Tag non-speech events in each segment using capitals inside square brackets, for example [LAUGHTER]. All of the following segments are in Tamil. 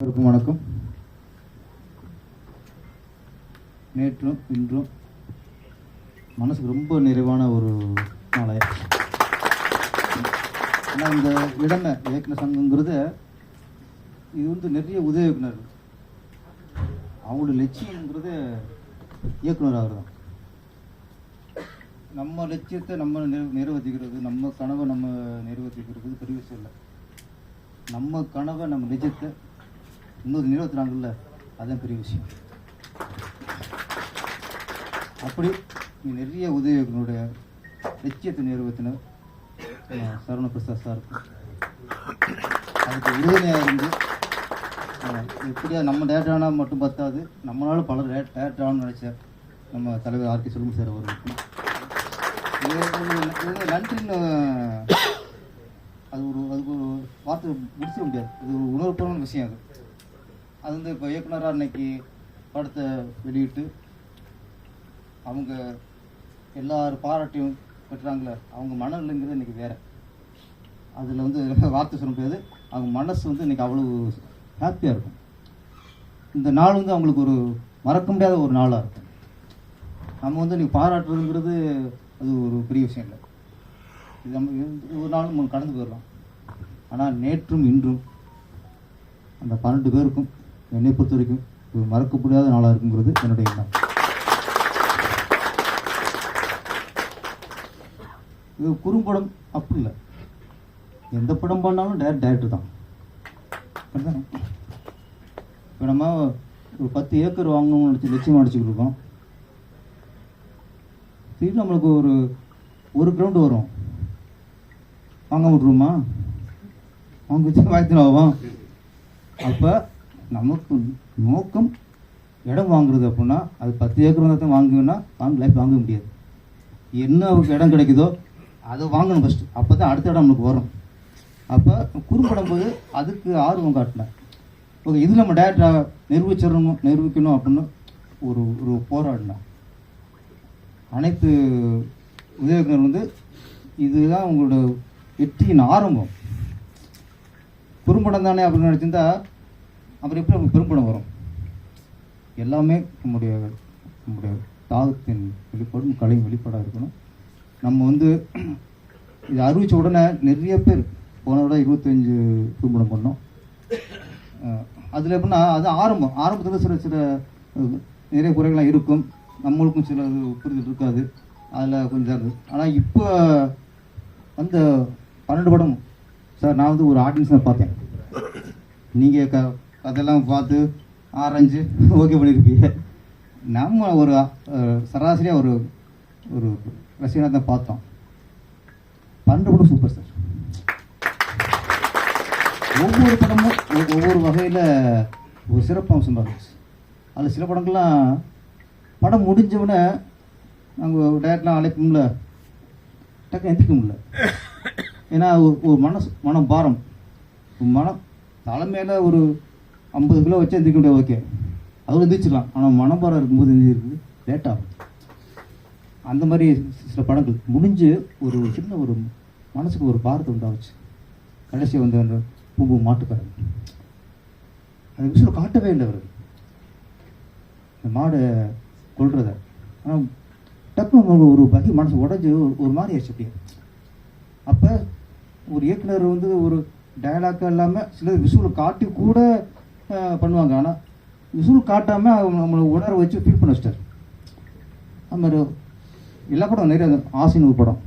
அனைவருக்கும் வணக்கம். நேற்றும் இன்றும் மனசுக்கு ரொம்ப நிறைவான ஒரு நாளை. ஆனால் இந்த இடமை இயக்குனர் சங்கங்கிறத இது வந்து நிறைய உதவி அவங்களோட லட்சியங்கிறது இயக்குனர் ஆகிறது நம்ம லட்சியத்தை நம்ம நிறைவேற்றிக்கிறது நம்ம கனவை நம்ம நிறைவேற்றிக்கிறது பெரிய விஷயம் இல்லை. நம்ம கனவை நம்ம நிஜத்தை இன்னொரு நிறைவேற்றுறாங்கல்ல அதுதான் பெரிய விஷயம். அப்படி நிறைய உதவிகளுடைய லட்சியத்தை நிறுவத்தினர் அஹ், சரவண பிரசாத் சார். அதுக்கு உறுதுணையாக இருந்து எப்படியா நம்ம டேரக்டர் ஆனால் மட்டும் பத்தாது நம்மளால பலர் டேரக்டர் ஆகணும்னு நினைச்சார் நம்ம தலைவர் ஆர்கே சொல்லுங்க சார் அவர்களுக்கும் நன்றின்னு அது ஒரு அதுக்கு ஒரு வார்த்தை முடிச்சிட முடியாது. இது ஒரு உணர்வுபூர்வமான விஷயம் அது. அது வந்து இப்போ இயக்குனராக இன்னைக்கு படத்தை வெளியிட்டு அவங்க எல்லாரும் பாராட்டியும் பெற்றாங்களே அவங்க மனநிலைங்கிறது இன்னைக்கு வேற. அதில் வந்து [LAUGHS] வார்த்தை சொல்ல முடியாது. அவங்க மனசு வந்து இன்றைக்கி அவ்வளோ ஹாப்பியாக இருக்கும். இந்த நாள் வந்து அவங்களுக்கு ஒரு மறக்க முடியாத ஒரு நாளாக இருக்கும். நம்ம வந்து இன்னைக்கு பாராட்டுறதுங்கிறது அது ஒரு பெரிய விஷயம் இல்லை. இது நம்ம ஒரு நாள் நம்ம கடந்து போயிடலாம். ஆனால் நேற்றும் இன்றும் அந்த பன்னெண்டு பேருக்கும் என்னை பொறுத்த வரைக்கும் மறக்க முடியாத நாளாக இருக்குங்கிறது என்னுடைய எண்ணம். இது குறும்படம் அப்படி இல்லை. எந்த படம் பண்ணாலும் டேரக்ட் டேரக்டர் தான். அப்படிதானே இப்போ நம்ம ஒரு பத்து ஏக்கர் வாங்கணும்னு நினச்சி லட்சியமாக அடிச்சுக்கிட்டு இருக்கோம். திடீர்னு நம்மளுக்கு ஒரு ஒரு கிரவுண்டு வரும். வாங்க விட்ருமா அவங்க வச்சு வாய்த்து ஆகும் அப்போ நமக்கு நோக்கம் இடம் வாங்குறது அப்படின்னா அது பத்து ஏக்கர் வந்தால் தான் வாங்குவேன்னா வாங்க லைஃப் வாங்க முடியாது. என்ன அவருக்கு இடம் கிடைக்குதோ அதை வாங்கணும் ஃபஸ்ட்டு அப்போ தான் அடுத்த இடம் நம்மளுக்கு வரும். அப்போ குறும்படம் போது அதுக்கு ஆர்வம் காட்டினேன் ஓகே இது நம்ம டேரக்டாக நிரூபிச்சிடணும் நிரூபிக்கணும் அப்படின்னு ஒரு ஒரு போராடினேன் அனைத்து உதவிகள் வந்து இதுதான் உங்களோட வெற்றியின் ஆரம்பம். குறும்படம் தானே அப்படின்னு நினச்சிருந்தா அப்புறம் எப்படி நமக்கு பெரும்பணம் வரும்? எல்லாமே நம்முடைய நம்முடைய தாகத்தின் வெளிப்பாடும் கலையும் வெளிப்பாடாக இருக்கணும். நம்ம வந்து [CLEARS THROAT] இது அறிவித்த உடனே நிறைய பேர் போன விட இருபத்தஞ்சு திருமணம் பண்ணோம். அதில் எப்படின்னா அது ஆரம்பம். ஆரம்பத்தில் சில சில நிறைய குறைகள்லாம் இருக்கும். நம்மளுக்கும் சில இது புரிதல் இருக்காது. அதில் கொஞ்சம் இதாக இருக்குது ஆனால் இப்போ அந்த பன்னெண்டு படம் சார் நான் வந்து ஒரு ஆடியன்ஸை பார்த்தேன். நீங்கள் க அதெல்லாம் பார்த்து ஆரஞ்சு ஓகே பண்ணியிருப்பீங்க நம்ம ஒரு சராசரியாக ஒரு ஒரு ரசிகனாக தான் பார்த்தோம். பன்னெண்டு படம் சூப்பர் சார் ஒவ்வொரு படமும் ஒவ்வொரு வகையில் ஒரு சிறப்பம்சம் இருந்துச்சு அதில் சில படங்கள்லாம் படம் முடிஞ்சவுடனே நாங்கள் டேரக்ட்லாம் அழைப்போம்ல டக்கு எந்திரிக்க முடியல. ஏன்னா ஒரு மனசு மனம் பாரம் மனம் தலைமையில் ஒரு ஐம்பது கிலோ வச்சு எந்திரிக்க முடியாது. ஓகே. அதுவும் எந்திரிச்சிடலாம். ஆனால் மனபாரம் இருக்கும்போது எந்திரிக்கிறது லேட் ஆகும். அந்த மாதிரி சில படங்கள். முடிஞ்சு ஒரு சின்ன ஒரு மனசுக்கு ஒரு பாரத்தை உண்டாச்சு கடைசி வந்து அந்த பூம்பு மாட்டுக்காரன். அந்த விஷயம் காட்டவே இல்லை அவர். இந்த மாடை கொள்றத ஆனால் டக்குனு ஒரு- பகி மனசு உடஞ்சி ஒரு மாதிரி ஆயிடுச்சு அப்படியே. அப்போ ஒரு இயக்குனர் வந்து ஒரு டயலாக்காக இல்லாமல் சில விஷுவல் காட்டி கூட பண்ணுவாங்க. ஆனால் விஷுவல் காட்டாமல் நம்மளை உணர வச்சு ஃபீல் பண்ண வச்சிட்டார். அது மாதிரி எல்லா படம் நிறைய ஆசைன்னு ஒரு படம்.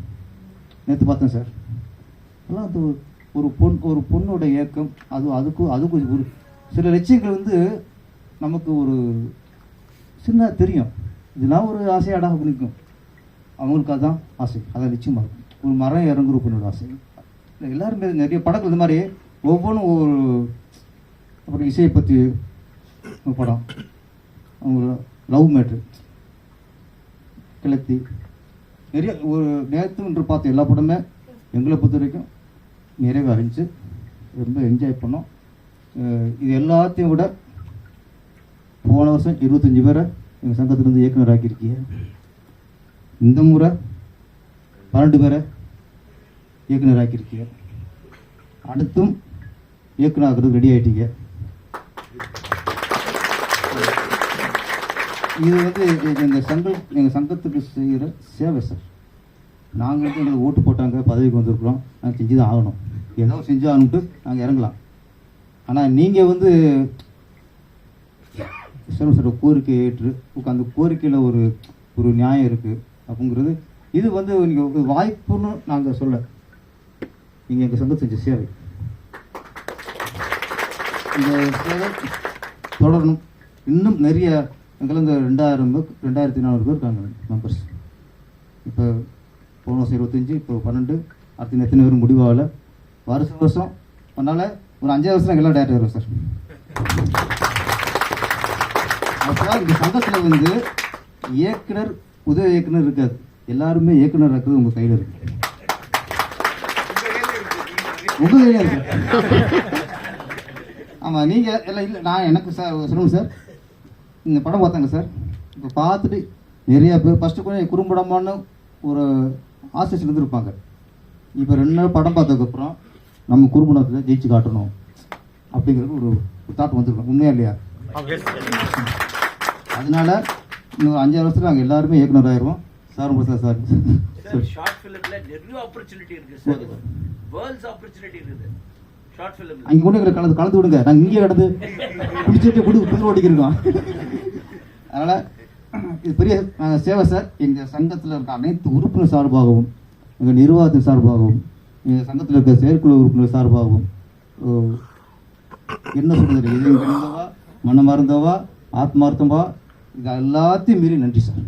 நேற்று பார்த்தேன் சார். அதெல்லாம் அது ஒரு பொன் ஒரு பொண்ணோட ஏக்கம் அது அதுக்கும் அதுக்கும் ஒரு சில லட்சியங்கள் வந்து நமக்கு ஒரு சின்ன தெரியும். இதெல்லாம் ஒரு ஆசையாடா பிடிக்கும் அவங்களுக்கு அதுதான் ஆசை. அதான் நிச்சயமாக இருக்கும். ஒரு மரம் இறங்குற பொண்ணோட ஆசை. எல்லாருமே நிறைய படங்கள் இந்த மாதிரி ஒவ்வொன்றும் ஒரு அப்புறம் இசையை பற்றி படம். அவங்க லவ் மேட்ரு. கிளத்தி. நிறைய ஒரு நேரத்துன்ற என்று பார்த்த எல்லா படமே எங்களை பொறுத்த வரைக்கும் நிறைவாக அறிஞ்சு ரொம்ப என்ஜாய் பண்ணோம். இது எல்லாத்தையும் விட போன வருஷம் இருபத்தஞ்சி பேரை எங்கள் சங்கத்திலேருந்து இயக்குனர் ஆக்கியிருக்கீங்க. இந்த முறை பன்னெண்டு பேரை இயக்குனர் ஆக்கியிருக்கீங்க. அடுத்தும் இயக்குனர் ஆகிறது ரெடி ஆகிட்டீங்க இது வந்து எங்கள் சங்கம் எங்கள் சங்கத்துக்கு செய்கிற சேவை சார். நாங்கள் வந்து எங்களுக்கு ஓட்டு போட்டாங்க பதவிக்கு வந்திருக்கிறோம். நாங்கள் செஞ்சு தான் ஆகணும். ஏதோ செஞ்சு ஆகணும்ட்டு நாங்கள் இறங்கலாம். ஆனால் நீங்கள் வந்து சிறப்பு சார் கோரிக்கை ஏற்று அந்த கோரிக்கையில் ஒரு ஒரு நியாயம் இருக்குது அப்படிங்கிறது இது வந்து நீங்கள் வாய்ப்புன்னு நாங்கள் சொல்ல நீங்கள் எங்கள் சங்கம் செஞ்ச சேவை. இந்த தொடரணும். இன்னும் நிறைய எங்களை ரெண்டாயிரம் பேர் ரெண்டாயிரத்தி நானூறு பேர் இருக்காங்க மெம்பர்ஸ் இப்போ போன வருஷம் இருபத்தஞ்சி இப்போ பன்னெண்டு அடுத்த எத்தனை பேரும் முடிவாகல? வருஷம் வருஷம். அதனால் ஒரு அஞ்சாவது வருஷம் எல்லாம் டேரக்டர் வரும் சார். அப்போ இந்த சங்கத்தில் வந்து இயக்குனர் உதவி இயக்குனர் இருக்காது. எல்லாருமே இயக்குனர் இருக்கிறது உங்கள் கையில் இருக்கு. உங்கள் கையில் இருக்கு. ஆமாம் நீங்கள் எல்லாம் இல்லை நான் எனக்கு சார் சொல்லுங்கள் சார் இந்த படம் பார்த்தாங்க சார் இப்போ பார்த்துட்டு நிறைய பேர் ஃபஸ்ட்டு கொஞ்சம் குறும்படமான ஒரு ஆசிரியர் இருந்திருப்பாங்க. இப்போ ரெண்டு நாள் படம் பார்த்ததுக்கப்புறம் நம்ம குறும்படத்தில் ஜெயிச்சு காட்டணும் அப்படிங்கிறது ஒரு தாட் வந்திருக்கும். உண்மையா இல்லையா? அதனால இன்னும் அஞ்சாறு வருஷத்துல நாங்கள் எல்லாருமே இயக்குனர் ஆயிடுவோம் சார் உங்க சார் சார் ஷார்ட் ஃபிலிம்ல நிறைய ஆப்பர்ச்சுனிட்டி இருக்கு சார் வேர்ல்ட்ஸ் ஆப்பர்ச்சுனிட்டி இருக்குது. அங்கே கொண்டு எங்களை கலந்து கலந்து விடுங்க. நாங்கள் இங்கே கடந்து பிடிச்சிட்டு குடு குதிரை ஓட்டிக்கிருக்கோம் அதனால் இது பெரிய சேவை சார். எங்கள் சங்கத்தில் இருக்க அனைத்து உறுப்பினர் சார்பாகவும் எங்கள் நிர்வாகத்தின் சார்பாகவும் எங்கள் சங்கத்தில் இருக்க செயற்குழு உறுப்பினர் சார்பாகவும் ஓ, என்ன சொல்றது? இதயம் கணிந்தவா மனமார்ந்தவா ஆத்மார்த்தமா? இது எல்லாத்தையும் மீறி நன்றி சார்.